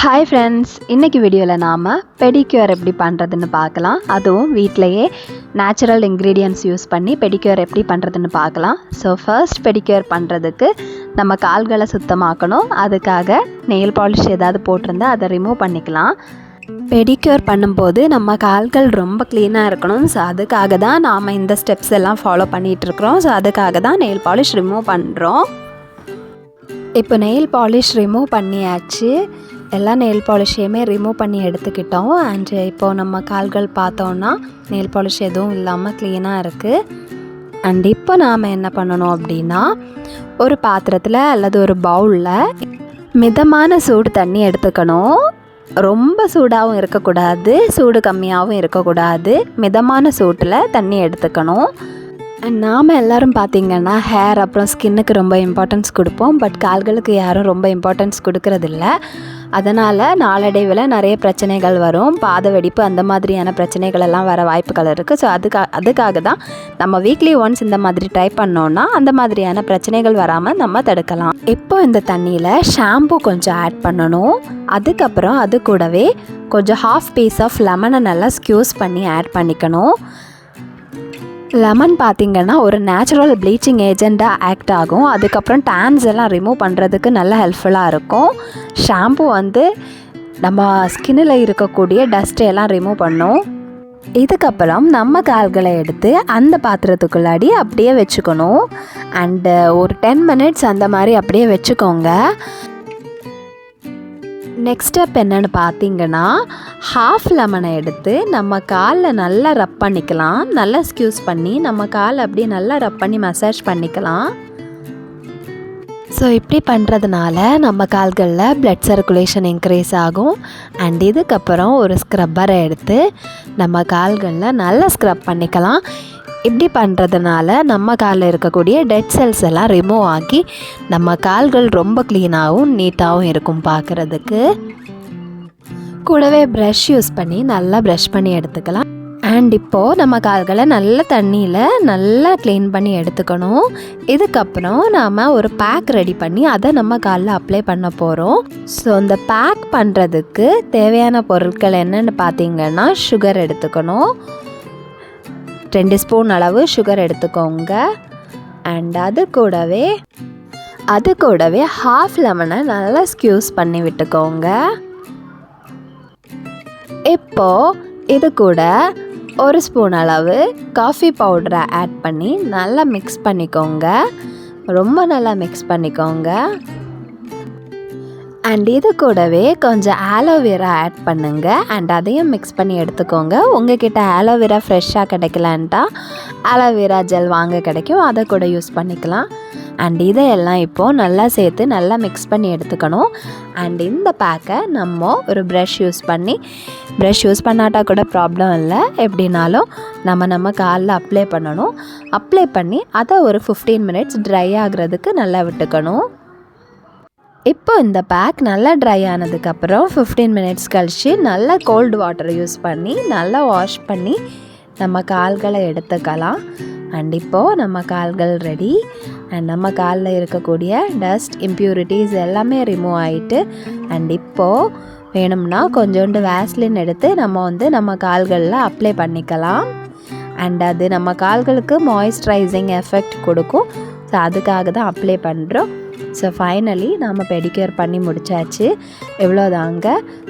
Hi friends இன்றைக்கி வீடியோவில் நாம் பெடிக்யூர் எப்படி பண்ணுறதுன்னு பார்க்கலாம். அதுவும் வீட்டிலையே நேச்சுரல் இன்க்ரீடியன்ட்ஸ் யூஸ் பண்ணி பெடிக்யூர் எப்படி பண்ணுறதுன்னு பார்க்கலாம். ஸோ ஃபர்ஸ்ட் பெடிக்யூர் பண்ணுறதுக்கு நம்ம கால்களை சுத்தமாக்கணும். அதுக்காக நெயில் பாலிஷ் ஏதாவது போட்டிருந்தா அதை ரிமூவ் பண்ணிக்கலாம். பெடிக்யூர் பண்ணும்போது நம்ம கால்கள் ரொம்ப க்ளீனாக இருக்கணும். ஸோ அதுக்காக தான் நாம் இந்த ஸ்டெப்ஸ் எல்லாம் ஃபாலோ பண்ணிகிட்ருக்குறோம் ஸோ அதுக்காக தான் நெயில் பாலிஷ் ரிமூவ் பண்ணுறோம் இப்போ நெயில் பாலிஷ் ரிமூவ் பண்ணியாச்சு. எல்லா நெயில் பாலிஷையுமே ரிமூவ் பண்ணி எடுத்துக்கிட்டோம். அண்ட் இப்போ நம்ம கால்கள் பார்த்தோன்னா நெயில் பாலிஷ் எதுவும் இல்லாமல் க்ளீனாக இருக்குது அண்ட் இப்போ நாம் என்ன பண்ணணும் அப்படின்னா ஒரு பாத்திரத்தில் அல்லது ஒரு பவுலில் மிதமான சூடு தண்ணி எடுத்துக்கணும். ரொம்ப சூடாகவும் இருக்கக்கூடாது சூடு கம்மியாகவும் இருக்கக்கூடாது. மிதமான சூட்டில் தண்ணி எடுத்துக்கணும். அண்ட் நாம் எல்லோரும் பார்த்திங்கன்னா ஹேர் அப்புறம் ஸ்கின்னுக்கு ரொம்ப இம்பார்ட்டன்ஸ் கொடுப்போம். பட் கால்களுக்கு யாரும் ரொம்ப இம்பார்ட்டன்ஸ் கொடுக்கறதில்ல. அதனால் நாளடைவில் நிறைய பிரச்சனைகள் வரும். பாத வெடிப்பு அந்த மாதிரியான பிரச்சனைகள் எல்லாம் வர வாய்ப்புகள் இருக்குது ஸோ அதுக்காக அதுக்காக தான் நம்ம வீக்லி ஒன்ஸ் இந்த மாதிரி ட்ரை பண்ணோன்னா அந்த மாதிரியான பிரச்சனைகள் வராமல் நம்ம தடுக்கலாம். இப்போ இந்த தண்ணியில் ஷாம்பு கொஞ்சம் ஆட் பண்ணணும். அதுக்கப்புறம் அது கூடவே கொஞ்சம் ஹாஃப் பீஸ் ஆஃப் லெமனை நல்லா ஸ்க்யூஸ் பண்ணி ஆட் பண்ணிக்கணும். லெமன் பார்த்திங்கன்னா ஒரு நேச்சுரல் ப்ளீச்சிங் ஏஜெண்ட்டாக ஆக்ட் ஆகும். அதுக்கப்புறம் டேன்ஸ் எல்லாம் ரிமூவ் பண்ணுறதுக்கு நல்ல ஹெல்ப்ஃபுல்லாக இருக்கும். ஷாம்பு வந்து நம்ம ஸ்கின்னில் இருக்கக்கூடிய டஸ்ட்டை எல்லாம் ரிமூவ் பண்ணும். இதுக்கப்புறம் நம்ம கால்களை எடுத்து அந்த பாத்திரத்துக்குள்ளாடி அப்படியே வச்சுக்கணும். அண்டு ஒரு டென் மினிட்ஸ் அந்த மாதிரி அப்படியே வச்சுக்கோங்க. நெக்ஸ்ட் ஸ்டெப் என்னென்னு பார்த்தீங்கன்னா ஹாஃப் லெமனை எடுத்து நம்ம காலில் நல்லா ரப் பண்ணிக்கலாம். நல்லா ஸ்க்யூஸ் பண்ணி நம்ம காலை அப்படியே நல்லா ரப் பண்ணி மசாஜ் பண்ணிக்கலாம். ஸோ இப்படி பண்ணுறதுனால நம்ம கால்களில் பிளட் சர்க்குலேஷன் இன்க்ரீஸ் ஆகும். அண்ட் இதுக்கப்புறம் ஒரு ஸ்க்ரப்பரை எடுத்து நம்ம கால்களில் நல்லா ஸ்க்ரப் பண்ணிக்கலாம். இப்படி பண்ணுறதுனால நம்ம காலில் இருக்கக்கூடிய டெட் செல்ஸ் எல்லாம் ரிமூவ் ஆகி நம்ம கால்கள் ரொம்ப க்ளீனாகவும் நீட்டாகவும் இருக்கும் பார்க்குறதுக்கு கூடவே ப்ரஷ் யூஸ் பண்ணி நல்லா ப்ரஷ் பண்ணி எடுத்துக்கலாம். அண்ட் இப்போது நம்ம கால்களை நல்ல தண்ணியில் நல்லா க்ளீன் பண்ணி எடுத்துக்கணும். இதுக்கப்புறம் நாம் ஒரு பேக் ரெடி பண்ணி அதை நம்ம காலில் அப்ளை பண்ண போகிறோம் ஸோ இந்த பேக் பண்ணுறதுக்கு தேவையான பொருட்கள் என்னென்னு பார்த்தீங்கன்னா சுகர் எடுத்துக்கணும். ரெண்டு ஸ்பூன் அளவு சுகர் எடுத்துக்கோங்க. அண்ட் அது கூடவே அது கூடவே ஹாஃப் லெமனை நல்லா ஸ்க்யூஸ் பண்ணி விட்டுக்கோங்க. இப்போ இது கூட ஒரு ஸ்பூன் அளவு காஃபி பவுடரை ஆட் பண்ணி நல்லா மிக்ஸ் பண்ணிக்கோங்க. ரொம்ப நல்லா மிக்ஸ் பண்ணிக்கோங்க. அண்ட் இது கூடவே கொஞ்சம் ஆலோவேரா ஆட் பண்ணுங்க. அண்ட் அதையும் மிக்ஸ் பண்ணி எடுத்துக்கோங்க. உங்ககிட்ட ஆலோவேரா ஃப்ரெஷ்ஷாக கிடைக்கலான்ட்டா ஆலோவேரா ஜெல் வாங்க கிடைக்கும். அதை கூட யூஸ் பண்ணிக்கலாம். அண்ட் இதையெல்லாம் இப்போது நல்லா சேர்த்து நல்லா மிக்ஸ் பண்ணி எடுத்துக்கணும். அண்ட் இந்த பேக்கை நம்ம ஒரு ப்ரஷ் யூஸ் பண்ணி ப்ரஷ் யூஸ் பண்ணாட்டா கூட ப்ராப்ளம் இல்லை. எப்படின்னாலும் நம்ம நம்ம காலில் அப்ளை பண்ணணும். அப்ளை பண்ணி அதை ஒரு ஃபிஃப்டீன் மினிட்ஸ் ட்ரை ஆகிறதுக்கு நல்லா விட்டுக்கணும். இப்போ இந்த பேக் நல்லா ட்ரை ஆனதுக்கப்புறம் ஃபிஃப்டீன் மினிட்ஸ் கழித்து நல்லா கோல்டு வாட்டர் யூஸ் பண்ணி நல்லா வாஷ் பண்ணி நம்ம கால்களை எடுத்துக்கலாம். அண்ட் இப்போது நம்ம கால்கள் ரெடி அண்ட் நம்ம காலில் இருக்கக்கூடிய டஸ்ட் இம்ப்யூரிட்டிஸ் எல்லாமே ரிமூவ் ஆகிட்டு அண்ட் இப்போது வேணும்னா கொஞ்சோண்டு வேஸ்லின் எடுத்து நம்ம வந்து நம்ம கால்களில் அப்ளை பண்ணிக்கலாம். அண்ட் அது நம்ம கால்களுக்கு மாய்ஸ்சரைசிங் எஃபெக்ட் கொடுக்கும். ஸோ அதுக்காக தான் அப்ளை பண்ணுறோம் ஸோ ஃபைனலி நாம் பெடிக்யூர் பண்ணி முடிச்சாச்சு. எவ்வளோதாங்க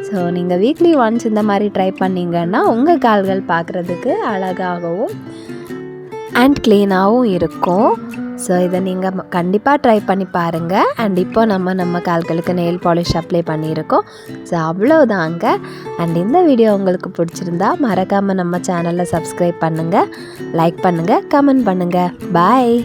ஸோ நீங்கள் வீக்லி ஒன்ஸ் இந்த மாதிரி ட்ரை பண்ணிங்கன்னா உங்கள் கால்கள் பார்க்குறதுக்கு அழகாகவும் அண்ட் க்ளீனாகவும் இருக்கும். ஸோ இதை நீங்கள் கண்டிப்பாக ட்ரை பண்ணி பாருங்கள் அண்ட் இப்போ நம்ம நம்ம கால்களுக்கு நெயில் பாலிஷ் அப்ளை பண்ணியிருக்கோம். ஸோ அவ்வளோதாங்க அண்ட் இந்த வீடியோ உங்களுக்கு பிடிச்சிருந்தா மறக்காமல் நம்ம சேனலில் சப்ஸ்கிரைப் பண்ணுங்கள் லைக் பண்ணுங்கள் கமெண்ட் பண்ணுங்கள் பாய்